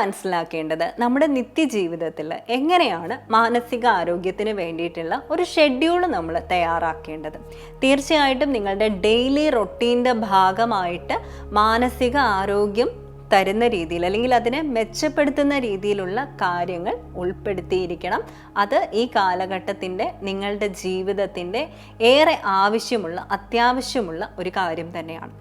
മനസ്സിലാക്കേണ്ടത് നമ്മുടെ നിത്യജീവിതത്തിൽ എങ്ങനെയാണ് മാനസിക ആരോഗ്യത്തിന് വേണ്ടിയിട്ടുള്ള ഒരു ഷെഡ്യൂൾ നമ്മൾ തയ്യാറാക്കേണ്ടത്. തീർച്ചയായിട്ടും നിങ്ങളുടെ ഡെയിലി റൊട്ടീന്റെ ഭാഗമായിട്ട് മാനസിക ആരോഗ്യം തരുന്ന രീതിയിൽ അല്ലെങ്കിൽ അതിനെ മെച്ചപ്പെടുത്തുന്ന രീതിയിലുള്ള കാര്യങ്ങൾ ഉൾപ്പെടുത്തിയിരിക്കണം. അത് ഈ കാലഘട്ടത്തിന്റെ നിങ്ങളുടെ ജീവിതത്തിന്റെ ഏറെ ആവശ്യമുള്ള അത്യാവശ്യമുള്ള ഒരു കാര്യം തന്നെയാണ്.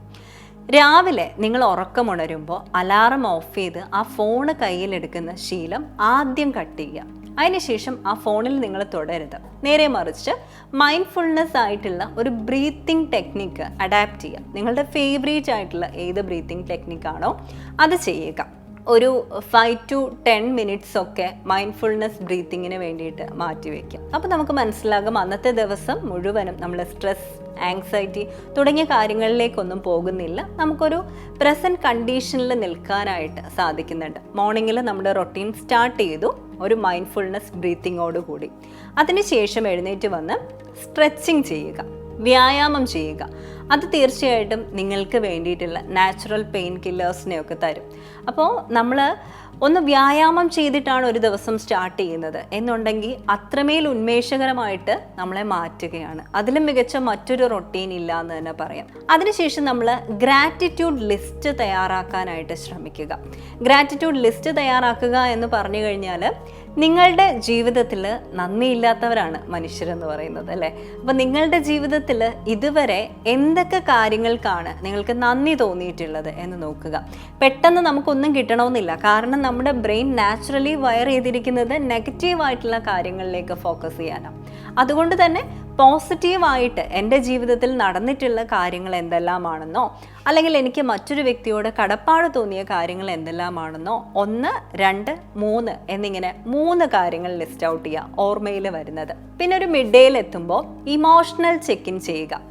രാവിലെ നിങ്ങൾ ഉറക്കമുണരുമ്പോൾ അലാറം ഓഫ് ചെയ്ത് ആ ഫോണ് കയ്യിലെടുക്കുന്ന ശീലം ആദ്യം കട്ട് ചെയ്യുക. അതിനുശേഷം ആ ഫോണിൽ നിങ്ങൾ തുടരുത്. നേരെ മറിച്ച് മൈൻഡ്ഫുൾനെസ് ആയിട്ടുള്ള ഒരു ബ്രീത്തിങ് ടെക്നിക്ക് അഡാപ്റ്റ് ചെയ്യുക. നിങ്ങളുടെ ഫേവറേറ്റ് ആയിട്ടുള്ള ഏത് ബ്രീത്തിങ് ടെക്നിക്കാണോ അത് ചെയ്യുക. ഒരു ഫൈവ് ടു ടെൻ മിനിറ്റ്സ് ഒക്കെ മൈൻഡ്ഫുൾനെസ് ബ്രീത്തിങ്ങിന് വേണ്ടിയിട്ട് മാറ്റിവെക്കുക. അപ്പോൾ നമുക്ക് മനസ്സിലാകും അന്നത്തെ ദിവസം മുഴുവനും നമ്മൾ സ്ട്രെസ് ആങ്സൈറ്റി തുടങ്ങിയ കാര്യങ്ങളിലേക്കൊന്നും പോകുന്നില്ല. നമുക്കൊരു പ്രസന്റ് കണ്ടീഷനിൽ നിൽക്കാനായിട്ട് സാധിക്കുന്നുണ്ട്. മോർണിംഗിൽ നമ്മുടെ റൊട്ടീൻ സ്റ്റാർട്ട് ചെയ്തു ഒരു മൈൻഡ്ഫുൾനെസ് ബ്രീത്തിങ്ങോട് കൂടി. അതിനുശേഷം എഴുന്നേറ്റ് വന്ന് സ്ട്രെച്ചിങ് ചെയ്യുക വ്യായാമം ചെയ്യുക. അത് തീർച്ചയായിട്ടും നിങ്ങൾക്ക് വേണ്ടിയിട്ടുള്ള നാച്ചുറൽ പെയിൻ കില്ലേഴ്സിനെയൊക്കെ തരും. അപ്പോൾ നമ്മൾ ഒന്ന് വ്യായാമം ചെയ്തിട്ടാണ് ഒരു ദിവസം സ്റ്റാർട്ട് ചെയ്യുന്നത്. എന്നുണ്ടെങ്കിൽ അത്രമേൽ ഉന്മേഷകരമായിട്ട് നമ്മളെ മാറ്റുകയാണ്. അതിലും മികച്ച മറ്റൊരു റൊട്ടീൻ ഇല്ല എന്ന് തന്നെ പറയാം. അതിനുശേഷം നമ്മൾ ഗ്രാറ്റിറ്റ്യൂഡ് ലിസ്റ്റ് തയ്യാറാക്കാനായിട്ട് ശ്രമിക്കുക. ഗ്രാറ്റിറ്റ്യൂഡ് ലിസ്റ്റ് തയ്യാറാക്കുക എന്ന് പറഞ്ഞു കഴിഞ്ഞാൽ നിങ്ങളുടെ ജീവിതത്തിൽ നന്ദിയില്ലാത്തവരാണ് മനുഷ്യരെന്ന് പറയുന്നത് അല്ലേ? അപ്പം നിങ്ങളുടെ ജീവിതത്തിൽ ഇതുവരെ എന്തൊക്കെ കാര്യങ്ങൾക്കാണ് നിങ്ങൾക്ക് നന്ദി തോന്നിയിട്ടുള്ളത് എന്ന് നോക്കുക. പെട്ടെന്ന് നമുക്കൊന്നും കിട്ടണമെന്നില്ല. കാരണം നമ്മുടെ ബ്രെയിൻ നാച്ചുറലി വയർ ചെയ്തിരിക്കുന്നത് നെഗറ്റീവായിട്ടുള്ള കാര്യങ്ങളിലേക്ക് ഫോക്കസ് ചെയ്യാനാണ്. അതുകൊണ്ട് തന്നെ പോസിറ്റീവായിട്ട് എന്റെ ജീവിതത്തിൽ നടന്നിട്ടുള്ള കാര്യങ്ങൾ എന്തെല്ലാമാണെന്നോ അല്ലെങ്കിൽ എനിക്ക് മറ്റൊരു വ്യക്തിയോട് കടപ്പാട് തോന്നിയ കാര്യങ്ങൾ എന്തെല്ലാമാണെന്നോ ഒന്ന് രണ്ട് മൂന്ന് എന്നിങ്ങനെ മൂന്ന് കാര്യങ്ങൾ ലിസ്റ്റ് ഔട്ട് ചെയ്യുക ഓർമ്മയിൽ വരുന്നത്. പിന്നെ ഒരു മിഡ് ഡേയിൽ എത്തുമ്പോൾ ഇമോഷണൽ ചെക്ക് ഇൻ ചെയ്യുക.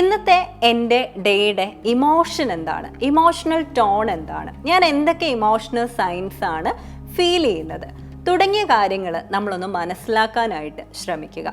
ഇന്നത്തെ എന്റെ ഡേയുടെ ഇമോഷൻ എന്താണ്? ഇമോഷണൽ ടോൺ എന്താണ്? ഞാൻ എന്തൊക്കെ ഇമോഷണൽ സയൻസ് ആണ് ഫീൽ ചെയ്യുന്നത്? തുടങ്ങിയ കാര്യങ്ങൾ നമ്മളൊന്ന് മനസ്സിലാക്കാനായിട്ട് ശ്രമിക്കുക.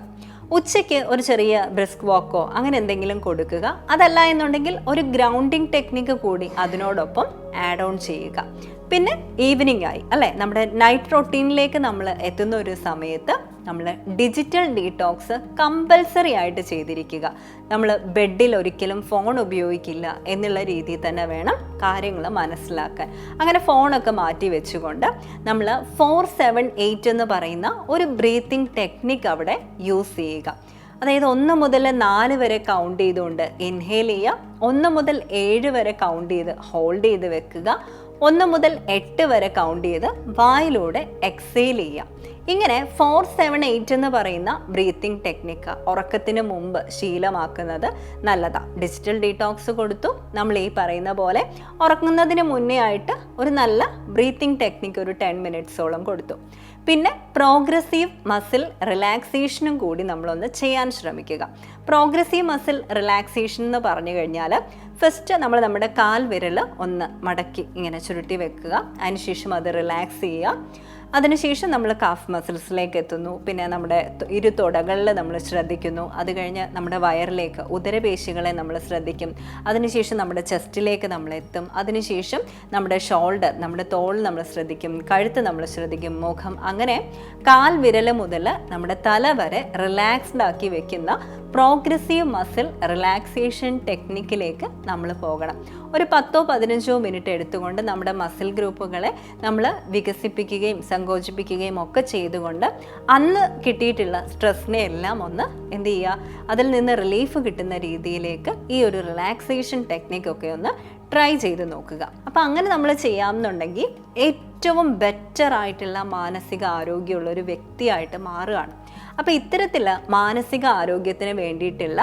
ഉച്ചയ്ക്ക് ഒരു ചെറിയ ബ്രിസ്ക് വാക്കോ അങ്ങനെ എന്തെങ്കിലും കൊടുക്കുക. അതല്ല എന്നുണ്ടെങ്കിൽ ഒരു ഗ്രൗണ്ടിങ് ടെക്നിക്ക് കൂടി അതിനോടൊപ്പം ആഡ് ഓൺ ചെയ്യുക. പിന്നെ ഈവനിങ് ആയി അല്ലേ? നമ്മുടെ നൈറ്റ് റൊട്ടീനിലേക്ക് നമ്മൾ എത്തുന്ന ഒരു സമയത്ത് നമ്മൾ ഡിജിറ്റൽ ഡീടോക്സ് കമ്പൽസറി ആയിട്ട് ചെയ്തിരിക്കുക. നമ്മൾ ബെഡിൽ ഒരിക്കലും ഫോൺ ഉപയോഗിക്കില്ല എന്നുള്ള രീതിയിൽ തന്നെ വേണം കാര്യങ്ങൾ മനസ്സിലാക്കാൻ. അങ്ങനെ ഫോണൊക്കെ മാറ്റി വെച്ചുകൊണ്ട് നമ്മൾ ഫോർ സെവൻ എയ്റ്റ് എന്ന് പറയുന്ന ഒരു ബ്രീത്തിങ് ടെക്നിക്ക് അവിടെ യൂസ് ചെയ്യുക. അതായത് ഒന്ന് മുതൽ നാല് വരെ കൗണ്ട് ചെയ്തുകൊണ്ട് ഇൻഹേൽ ചെയ്യുക. ഒന്ന് മുതൽ ഏഴ് വരെ കൗണ്ട് ചെയ്ത് ഹോൾഡ് ചെയ്ത് വെക്കുക. ഒന്ന് മുതൽ എട്ട് വരെ കൗണ്ട് ചെയ്ത് വായിലൂടെ എക്സെയിൽ ചെയ്യുക ഇങ്ങനെ ഫോർ സെവൻ എയ്റ്റ് എന്ന് പറയുന്ന ബ്രീത്തിങ് ടെക്നിക്ക് ഉറക്കത്തിന് മുമ്പ് ശീലമാക്കുന്നത് നല്ലതാണ് ഡിജിറ്റൽ ഡീടോക്സ് കൊടുത്തു. നമ്മൾ ഈ പറയുന്ന പോലെ ഉറങ്ങുന്നതിന് മുന്നേ ആയിട്ട് ഒരു നല്ല ബ്രീത്തിങ് ടെക്നിക്ക് ഒരു ടെൻ മിനിറ്റ്സോളം കൊടുത്തു. പിന്നെ പ്രോഗ്രസീവ് മസിൽ റിലാക്സേഷനും കൂടി നമ്മളൊന്ന് ചെയ്യാൻ ശ്രമിക്കുക. പ്രോഗ്രസീവ് മസിൽ റിലാക്സേഷൻ എന്ന് പറഞ്ഞു കഴിഞ്ഞാൽ ഫസ്റ്റ് നമ്മൾ നമ്മുടെ കാൽ വിരൽ ഒന്ന് മടക്കി ഇങ്ങനെ ചുരുട്ടി വെക്കുക. അതിനുശേഷം അത് റിലാക്സ് ചെയ്യുക. അതിനുശേഷം നമ്മൾ കാഫ് മസിൽസിലേക്ക് എത്തുന്നു പിന്നെ നമ്മുടെ ഇരു തുടകളിൽ നമ്മൾ ശ്രദ്ധിക്കുന്നു. അത് കഴിഞ്ഞ് നമ്മുടെ വയറിലേക്ക് ഉദരപേശികളെ നമ്മൾ ശ്രദ്ധിക്കും. അതിനുശേഷം നമ്മുടെ ചെസ്റ്റിലേക്ക് നമ്മൾ എത്തും. അതിനുശേഷം നമ്മുടെ ഷോൾഡർ നമ്മുടെ തോൾ നമ്മൾ ശ്രദ്ധിക്കും. കഴുത്ത് നമ്മൾ ശ്രദ്ധിക്കും. മുഖം. അങ്ങനെ കാൽ വിരൽ മുതൽ നമ്മുടെ തല വരെ റിലാക്സ്ഡ് ആക്കി വെക്കുന്ന പ്രോഗ്രസീവ് മസിൽ റിലാക്സേഷൻ ടെക്നിക്കിലേക്ക് നമ്മൾ പോകണം. ഒരു പത്തോ പതിനഞ്ചോ മിനിറ്റ് എടുത്തുകൊണ്ട് നമ്മുടെ മസിൽ ഗ്രൂപ്പുകളെ നമ്മൾ വികസിപ്പിക്കുകയും സങ്കോചിപ്പിക്കുകയും ഒക്കെ ചെയ്തുകൊണ്ട് അന്ന് കിട്ടിയിട്ടുള്ള സ്ട്രെസ്സിനെ എല്ലാം ഒന്ന് എന്ത് ചെയ്യുക അതിൽ നിന്ന് റിലീഫ് കിട്ടുന്ന രീതിയിലേക്ക് ഈ ഒരു റിലാക്സേഷൻ ടെക്നിക്കൊക്കെ ഒന്ന് ട്രൈ ചെയ്ത് നോക്കുക. അപ്പോൾ അങ്ങനെ നമ്മൾ ചെയ്യാമെന്നുണ്ടെങ്കിൽ ഏറ്റവും ബെറ്റർ ആയിട്ടുള്ള മാനസിക ആരോഗ്യമുള്ള ഒരു വ്യക്തിയായിട്ട് മാറുകയാണ്. അപ്പോൾ ഇത്തരത്തിൽ മാനസിക ആരോഗ്യത്തിന് വേണ്ടിയിട്ടുള്ള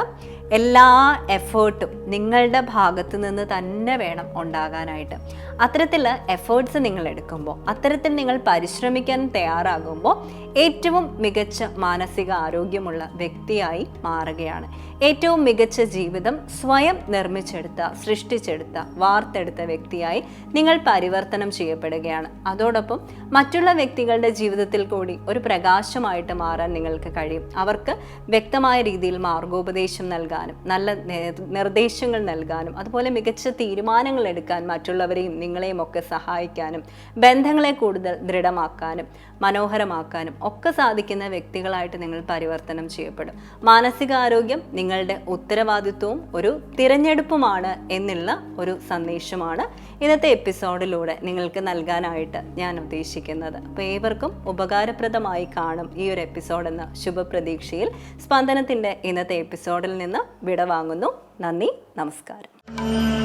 എല്ലാ എഫേർട്ടും നിങ്ങളുടെ ഭാഗത്തു നിന്ന് തന്നെ വേണം ഉണ്ടാകാനായിട്ട്. അത്തരത്തിൽ എഫേർട്സ് നിങ്ങൾ എടുക്കുമ്പോൾ അത്തരത്തിൽ നിങ്ങൾ പരിശ്രമിക്കാൻ തയ്യാറാകുമ്പോൾ ഏറ്റവും മികച്ച മാനസിക ആരോഗ്യമുള്ള വ്യക്തിയായി മാറുകയാണ്. ഏറ്റവും മികച്ച ജീവിതം സ്വയം നിർമ്മിച്ചെടുത്ത സൃഷ്ടിച്ചെടുത്ത വാർത്തെടുത്ത വ്യക്തിയായി നിങ്ങൾ പരിവർത്തനം ചെയ്യപ്പെടുകയാണ്. അതോടൊപ്പം മറ്റുള്ള വ്യക്തികളുടെ ജീവിതത്തിൽ കൂടി ഒരു പ്രകാശമായിട്ട് മാറാൻ നിങ്ങൾക്ക് കഴിയും. അവർക്ക് വ്യക്തമായ രീതിയിൽ മാർഗോപദേശം നൽകാനും നല്ല നിർദ്ദേശങ്ങൾ നൽകാനും അതുപോലെ മികച്ച തീരുമാനങ്ങൾ എടുക്കാൻ മറ്റുള്ളവരെയും നിങ്ങളെയും ഒക്കെ സഹായിക്കാനും ബന്ധങ്ങളെ കൂടുതൽ ദൃഢമാക്കാനും മനോഹരമാക്കാനും ഒക്കെ സാധിക്കുന്ന വ്യക്തികളായിട്ട് നിങ്ങൾ പരിവർത്തനം ചെയ്യപ്പെടും. മാനസികാരോഗ്യം നിങ്ങളുടെ ഉത്തരവാദിത്വവും ഒരു തിരഞ്ഞെടുപ്പുമാണ് എന്നുള്ള ഒരു സന്ദേശമാണ് ഇന്നത്തെ എപ്പിസോഡിലൂടെ നിങ്ങൾക്ക് നൽകാനായിട്ട് ഞാൻ ഉദ്ദേശിക്കുന്നത്. അപ്പോൾ ഏവർക്കും ഉപകാരപ്രദമായി കാണും ഈ ഒരു എപ്പിസോഡ് എന്ന ശുഭപ്രതീക്ഷയിൽ. സ്പന്ദനത്തിന്റെ ഇന്നത്തെ എപ്പിസോഡിൽ നിന്ന് വിടവാങ്ങുന്നു. നന്ദി നമസ്കാരം.